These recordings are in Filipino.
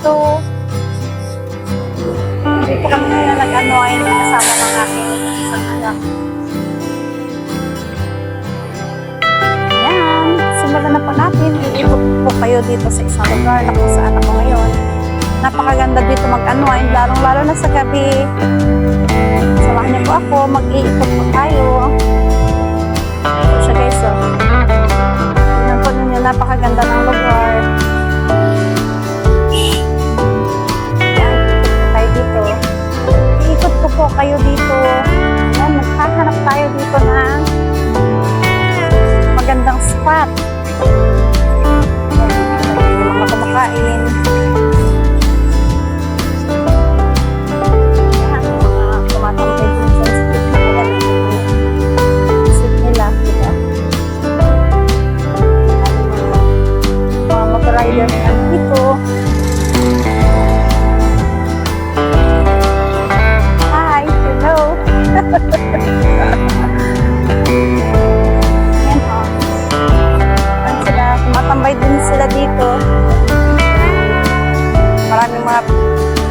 to. Hindi po kami na nag-annoy na kasama ng aking isang anak. Ayan, simulan na po natin. Iikot po kayo dito sa isang lugar na kung saan ako ngayon. Napakaganda dito mag-unwind, lalong-lalo na sa gabi. Samahan niyo po ako, mag-iikot po tayo. So guys, oh. Tingnan po ninyo, napakaganda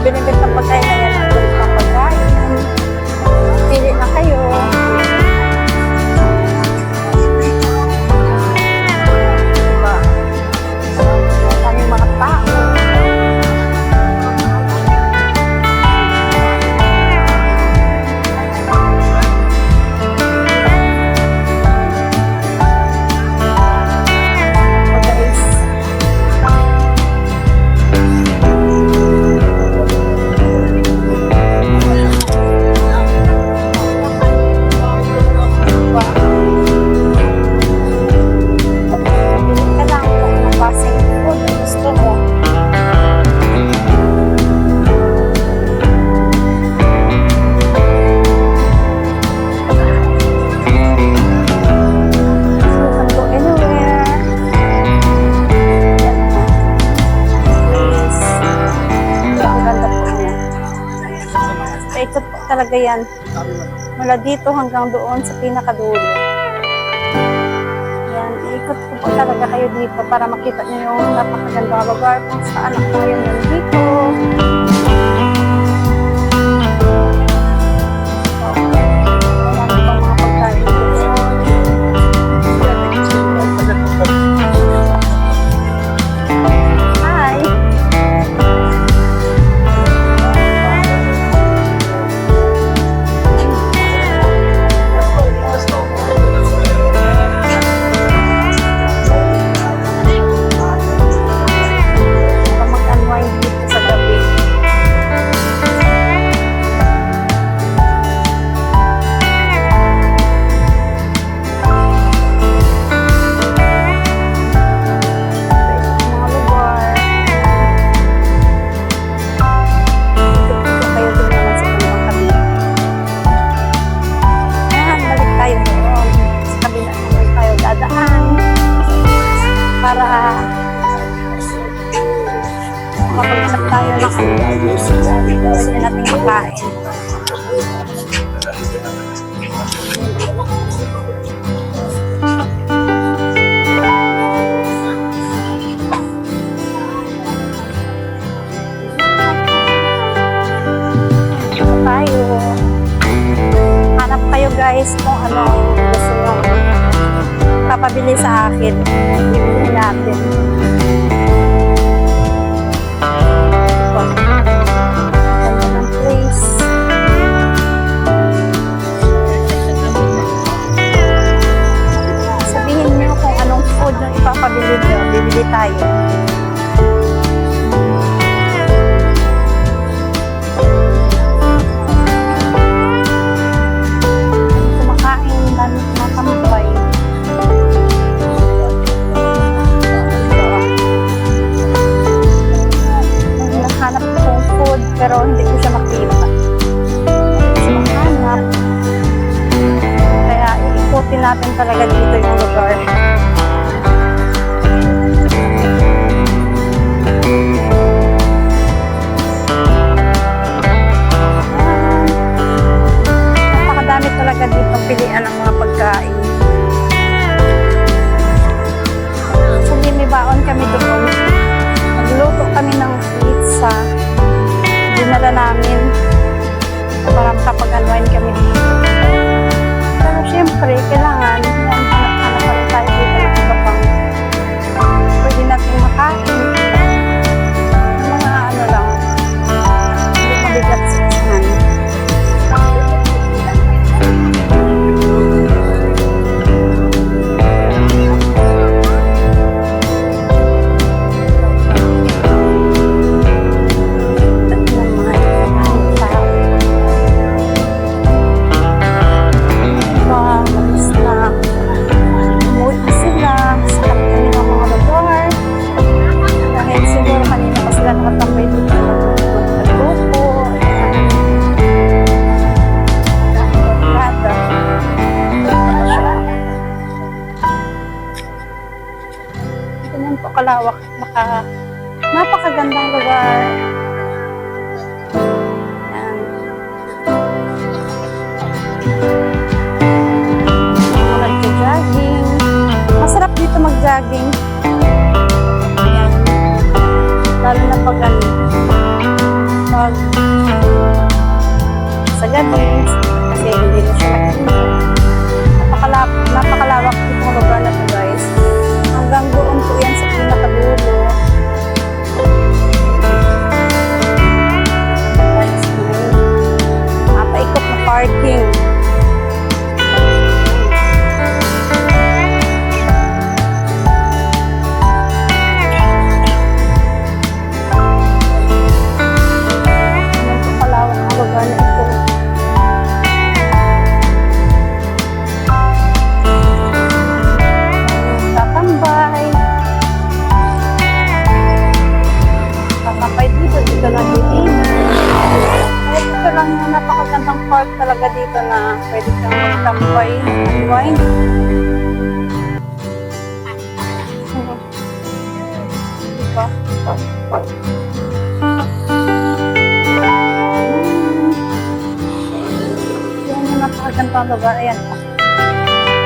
evidentemente talaga yan. Mula dito hanggang doon sa pinakadulo. Yan, ikot ko po talaga kayo dito para makita niyo yung napakagandang lugar kung saan ako ngayon nandito. napakalawak, naka, napakagandang lugar. Yan. Mga nagja-jogging. Masarap dito mag-jogging. Yan. Lalo na pag ano, pag sa gabi, kasi hindi na siya pa. Yan na napakaganda baba. Ayan pa.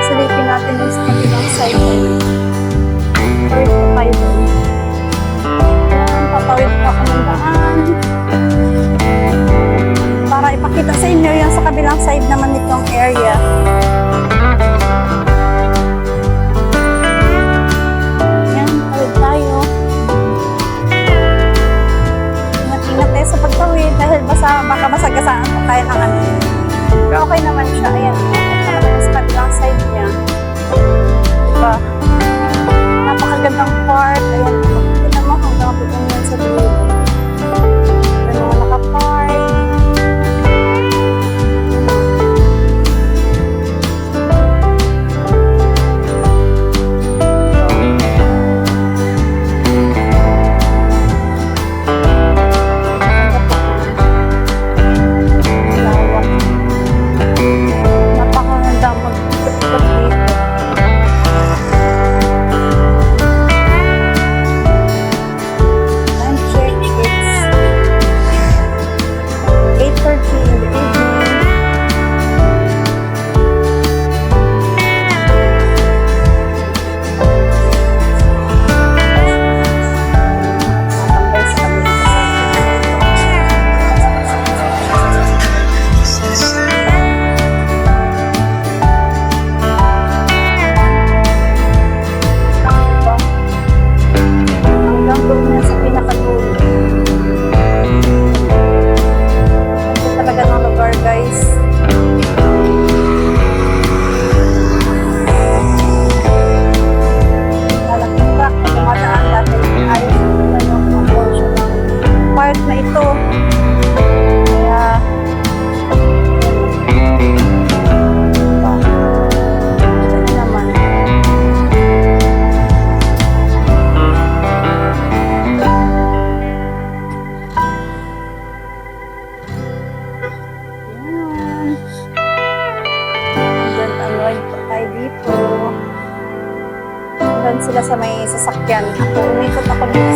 Silipin natin yung sa kabilang side. Tayo pa tayo doon. Papawid pa ako ng daan. Para ipakita sa inyo yung sa kabilang side naman nitong area. sa baka masagasaan ko tayo ng ano. Okay naman siya. Ayan. Mas kabilang side niya.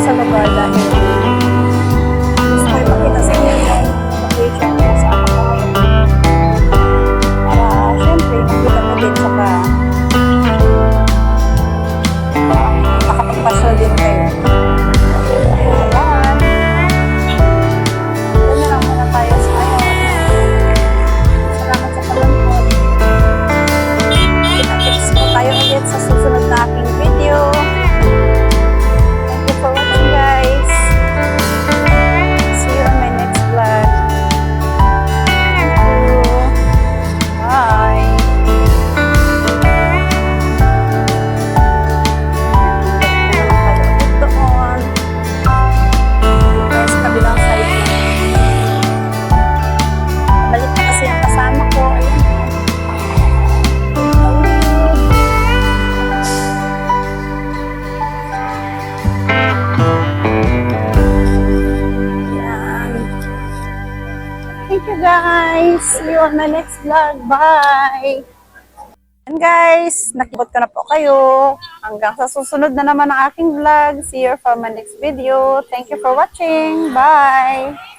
sa lugar dahil you guys. See you on my next vlog. Bye! And guys, nakibot ko na po kayo. Hanggang sa susunod na naman ang aking vlog. See you for my next video. Thank you for watching. Bye!